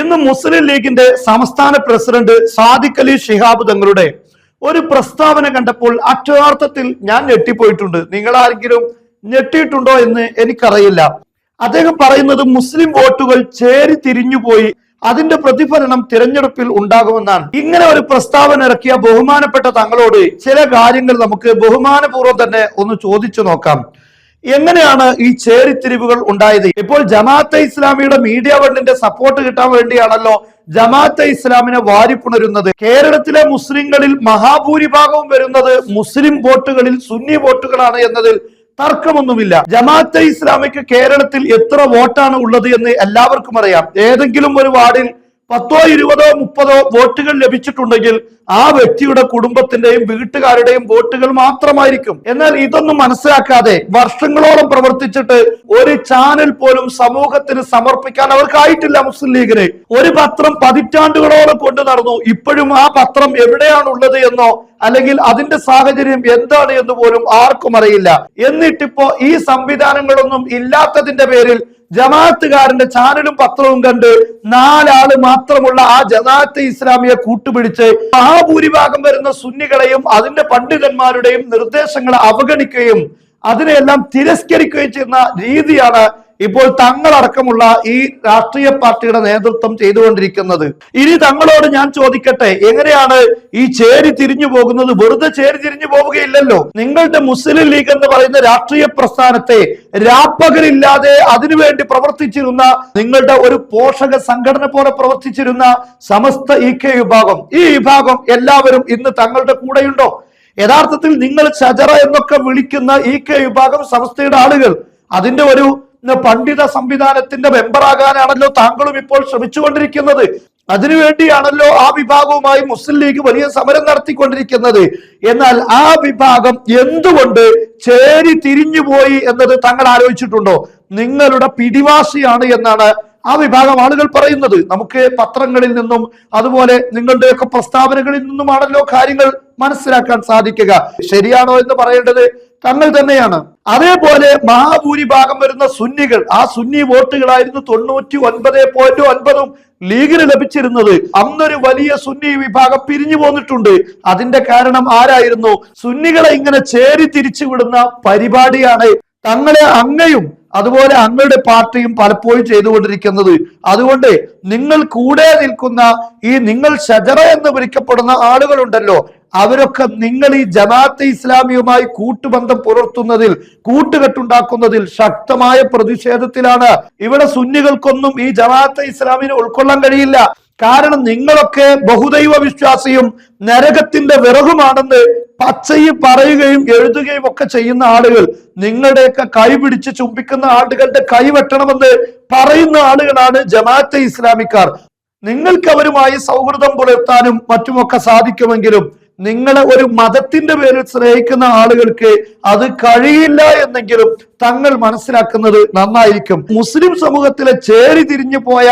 ഇന്ന് മുസ്ലിം ലീഗിന്റെ സംസ്ഥാന പ്രസിഡന്റ് സാദിഖ് അലി ഷിഹാബ് തങ്ങളുടെ ഒരു പ്രസ്താവന കണ്ടപ്പോൾ അക്ഷരാർത്ഥത്തിൽ ഞാൻ ഞെട്ടിപ്പോയിട്ടുണ്ട്. നിങ്ങൾ ആരെങ്കിലും ഞെട്ടിയിട്ടുണ്ടോ എന്ന് എനിക്കറിയില്ല. അദ്ദേഹം പറയുന്നത് മുസ്ലിം വോട്ടുകൾ ചേരി തിരിഞ്ഞുപോയി അതിന്റെ പ്രതിഫലനം തിരഞ്ഞെടുപ്പിൽ ഉണ്ടാകുമെന്നാണ്. ഇങ്ങനെ ഒരു പ്രസ്താവന ഇറക്കിയ ബഹുമാനപ്പെട്ട തങ്ങളോട് ചില കാര്യങ്ങൾ നമുക്ക് ബഹുമാനപൂർവം തന്നെ ഒന്ന് ചോദിച്ചു നോക്കാം. എങ്ങനെയാണ് ഈ ചേരിത്തിരിവുകൾ ഉണ്ടായത്? ഇപ്പോൾ ജമാഅത്തെ ഇസ്ലാമിയുടെ മീഡിയ വണ്ടിന്റെ സപ്പോർട്ട് കിട്ടാൻ വേണ്ടിയാണല്ലോ ജമാഅത്തെ ഇസ്ലാമിനെ വാരിപ്പുണരുന്നത്. കേരളത്തിലെ മുസ്ലിങ്ങളിൽ മഹാഭൂരിഭാഗവും വരുന്നത് മുസ്ലിം വോട്ടുകളിൽ സുന്നി വോട്ടുകളാണ് എന്നതിൽ തർക്കമൊന്നുമില്ല. ജമാഅത്തെ ഇസ്ലാമിക്ക് കേരളത്തിൽ എത്ര വോട്ടാണ് ഉള്ളത് എന്ന് എല്ലാവർക്കും അറിയാം. ഏതെങ്കിലും ഒരു വാർഡിൽ പത്തോ ഇരുപതോ മുപ്പതോ വോട്ടുകൾ ലഭിച്ചിട്ടുണ്ടെങ്കിൽ ആ വ്യക്തിയുടെ കുടുംബത്തിന്റെയും വീട്ടുകാരുടെയും വോട്ടുകൾ മാത്രമായിരിക്കും. എന്നാൽ ഇതൊന്നും മനസ്സിലാക്കാതെ വർഷങ്ങളോളം പ്രവർത്തിച്ചിട്ട് ഒരു ചാനൽ പോലും സമൂഹത്തിന് സമർപ്പിക്കാൻ അവർക്കായിട്ടില്ല മുസ്ലിം ലീഗിന്. ഒരു പത്രം പതിറ്റാണ്ടുകളോളം കൊണ്ടു നടന്നു. ഇപ്പോഴും ആ പത്രം എവിടെയാണ് ഉള്ളത് എന്നോ അല്ലെങ്കിൽ അതിന്റെ സാഹചര്യം എന്താണ് എന്ന് പോലും ആർക്കും അറിയില്ല. എന്നിട്ടിപ്പോ ഈ സംവിധാനങ്ങളൊന്നും ഇല്ലാത്തതിന്റെ പേരിൽ ജമാഅത്തുകാരന്റെ ചാനലും പത്രവും കണ്ട് നാലാൾ മാത്രമുള്ള ആ ജമാഅത്ത് ഇസ്ലാമിയെ കൂട്ടുപിടിച്ച് മഹാഭൂരിഭാഗം വരുന്ന സുന്നികളെയും അതിന്റെ പണ്ഡിതന്മാരുടെയും നിർദ്ദേശങ്ങളെ അവഗണിക്കുകയും അതിനെയെല്ലാം തിരസ്കരിക്കുകയും ചെയ്യുന്ന രീതിയാണ് ഇപ്പോൾ തങ്ങളടക്കമുള്ള ഈ രാഷ്ട്രീയ പാർട്ടിയുടെ നേതൃത്വം ചെയ്തുകൊണ്ടിരിക്കുന്നത്. ഇനി തങ്ങളോട് ഞാൻ ചോദിക്കട്ടെ എങ്ങനെയാണ് ഈ ചേരി തിരിഞ്ഞു പോകുന്നത്? വെറുതെ ചേരി തിരിഞ്ഞു പോവുകയില്ലല്ലോ. നിങ്ങളുടെ മുസ്ലിം ലീഗ് എന്ന് പറയുന്ന രാഷ്ട്രീയ പ്രസ്ഥാനത്തെ രാപ്പകലില്ലാതെ അതിനുവേണ്ടി പ്രവർത്തിച്ചിരുന്ന നിങ്ങളുടെ ഒരു പോഷക സംഘടന പോലെ പ്രവർത്തിച്ചിരുന്ന സമസ്ത ഇ കെ വിഭാഗം. ഈ വിഭാഗം എല്ലാവരും ഇന്ന് തങ്ങളുടെ കൂടെയുണ്ടോ? യഥാർത്ഥത്തിൽ നിങ്ങൾ ചജറ എന്നൊക്കെ വിളിക്കുന്ന ഇ കെ വിഭാഗം സമസ്തയുടെ ആളുകൾ അതിന്റെ ഒരു പണ്ഡിത സംവിധാനത്തിന്റെ മെമ്പറാകാനാണല്ലോ താങ്കളും ഇപ്പോൾ ശ്രമിച്ചുകൊണ്ടിരിക്കുന്നത്. അതിനുവേണ്ടിയാണല്ലോ ആ വിഭാഗവുമായി മുസ്ലിം ലീഗ് വലിയ സമരം നടത്തിക്കൊണ്ടിരിക്കുന്നത്. എന്നാൽ ആ വിഭാഗം എന്തുകൊണ്ട് ചേരി തിരിഞ്ഞുപോയി എന്നത് താങ്കൾ ആലോചിച്ചിട്ടുണ്ടോ? നിങ്ങളുടെ പിടിവാശിയാണ് എന്നാണ് ആ വിഭാഗം ആളുകൾ പറയുന്നത്. നമുക്ക് പത്രങ്ങളിൽ നിന്നും അതുപോലെ നിങ്ങളുടെയൊക്കെ പ്രസ്താവനകളിൽ നിന്നുമാണല്ലോ കാര്യങ്ങൾ മനസ്സിലാക്കാൻ സാധിക്കുക. ശരിയാണോ എന്ന് പറയേണ്ടത്? തങ്ങൾ തന്നെയാണ്. അതേപോലെ മഹാഭൂരിഭാഗം വരുന്ന സുന്നികൾ ആ സുന്നി വോട്ടുകളായിരുന്നു തൊണ്ണൂറ്റി ഒൻപത് പോയിന്റ് ഒൻപതും ലീഗിന് ലഭിച്ചിരുന്നത്. അന്നൊരു വലിയ സുന്നി വിഭാഗം പിരിഞ്ഞു പോന്നിട്ടുണ്ട്. അതിന്റെ കാരണം ആരായിരുന്നു? സുന്നികളെ ഇങ്ങനെ ചേരി തിരിച്ചു വിടുന്ന പരിപാടിയാണ് തങ്ങളെ അങ്ങയും അതുപോലെ അങ്ങയുടെ പാർട്ടിയും പലപ്പോഴും ചെയ്തുകൊണ്ടിരിക്കുന്നത്. അതുകൊണ്ട് നിങ്ങൾ കൂടെ നിൽക്കുന്ന ഈ നിങ്ങൾ ഷജറ എന്ന് വിളിക്കപ്പെടുന്ന ആളുകളുണ്ടല്ലോ അവരൊക്കെ നിങ്ങൾ ഈ ജമാഅത്തെ ഇസ്ലാമിയുമായി കൂട്ടുബന്ധം പുലർത്തുന്നതിൽ കൂട്ടുകെട്ടുണ്ടാക്കുന്നതിൽ ശക്തമായ പ്രതിഷേധത്തിലാണ്. ഇവിടെ സുന്നികൾക്കൊന്നും ഈ ജമാഅത്തെ ഇസ്ലാമിനെ ഉൾക്കൊള്ളാൻ കഴിയില്ല. കാരണം നിങ്ങളൊക്കെ ബഹുദൈവ വിശ്വാസിയും നരകത്തിന്റെ വിറകുമാണെന്ന് പച്ചയിൽ പറയുകയും എഴുതുകയും ഒക്കെ ചെയ്യുന്ന ആളുകൾ നിങ്ങളുടെയൊക്കെ കൈ പിടിച്ച് ചുംബിക്കുന്ന ആളുകളുടെ കൈ വെട്ടണമെന്ന് പറയുന്ന ആളുകളാണ് ജമാഅത്തെ ഇസ്ലാമിക്കാർ. നിങ്ങൾക്ക് അവരുമായി സൗഹൃദം പുലർത്താനും മറ്റുമൊക്കെ സാധിക്കുമെങ്കിലും നിങ്ങളെ ഒരു മതത്തിന്റെ പേരിൽ സ്നേഹിക്കുന്ന ആളുകൾക്ക് അത് കഴിയില്ല എന്നെങ്കിലും തങ്ങൾ മനസ്സിലാക്കുന്നത് നന്നായിരിക്കും. മുസ്ലിം സമൂഹത്തിലെ ചേരി തിരിഞ്ഞു പോയ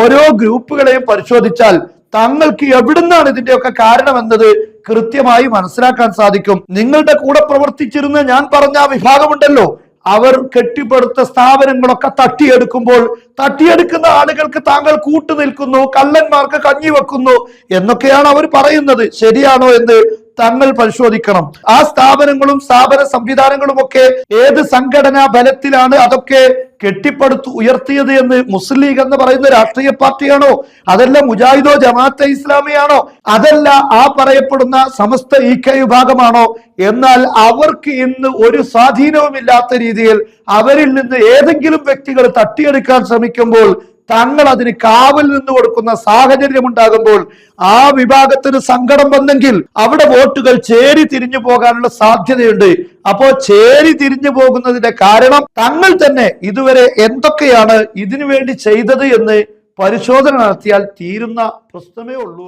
ഓരോ ഗ്രൂപ്പുകളെയും പരിശോധിച്ചാൽ തങ്ങൾക്ക് എവിടുന്നാണ് ഇതിന്റെയൊക്കെ കാരണമെന്നത് കൃത്യമായി മനസ്സിലാക്കാൻ സാധിക്കും. നിങ്ങളുടെ കൂടെ പ്രവർത്തിച്ചിരുന്ന ഞാൻ പറഞ്ഞ ആ വിഭാഗമുണ്ടല്ലോ. അവർ കെട്ടിപ്പടുത്ത സ്ഥാപനങ്ങളൊക്കെ തട്ടിയെടുക്കുമ്പോൾ തട്ടിയെടുക്കുന്ന ആളുകൾക്ക് താങ്കൾ കൂട്ടു നിൽക്കുന്നു കള്ളന്മാർക്ക് കഞ്ഞി വെക്കുന്നു എന്നൊക്കെയാണ് അവർ പറയുന്നത്. ശരിയാണോ എന്ന് തങ്ങൾ പരിശോധിക്കണം. ആ സ്ഥാപനങ്ങളും സ്ഥാപന സംവിധാനങ്ങളും ഒക്കെ ഏത് സംഘടനാ ബലത്തിലാണ് അതൊക്കെ കെട്ടിപ്പടുത്തു ഉയർത്തിയത് എന്ന് മുസ്ലിം ലീഗ് എന്ന് പറയുന്ന രാഷ്ട്രീയ പാർട്ടിയാണോ? അതല്ല മുജാഹിദോ ജമാഅത്തെ ഇസ്ലാമിയാണോ? അതല്ല ആ പറയപ്പെടുന്ന സമസ്ത ഇ കെ വിഭാഗമാണോ? എന്നാൽ അവർക്ക് ഇന്ന് ഒരു സ്വാധീനവുമില്ലാത്ത രീതിയിൽ അവരിൽ നിന്ന് ഏതെങ്കിലും വ്യക്തികൾ തട്ടിയെടുക്കാൻ ശ്രമിക്കുമ്പോൾ തങ്ങൾ അതിന് കാവൽ നിന്ന് കൊടുക്കുന്ന സാഹചര്യം ഉണ്ടാകുമ്പോൾ ആ വിഭാഗത്തിന് സങ്കടം വന്നെങ്കിൽ അവിടെ വോട്ടുകൾ ചേരി തിരിഞ്ഞു പോകാനുള്ള സാധ്യതയുണ്ട്. അപ്പോ ചേരി തിരിഞ്ഞു പോകുന്നതിന്റെ കാരണം തങ്ങൾ തന്നെ ഇതുവരെ എന്തൊക്കെയാണ് ഇതിനു വേണ്ടി ചെയ്തത് എന്ന് പരിശോധന നടത്തിയാൽ തീരുന്ന പ്രശ്നമേ ഉള്ളൂ.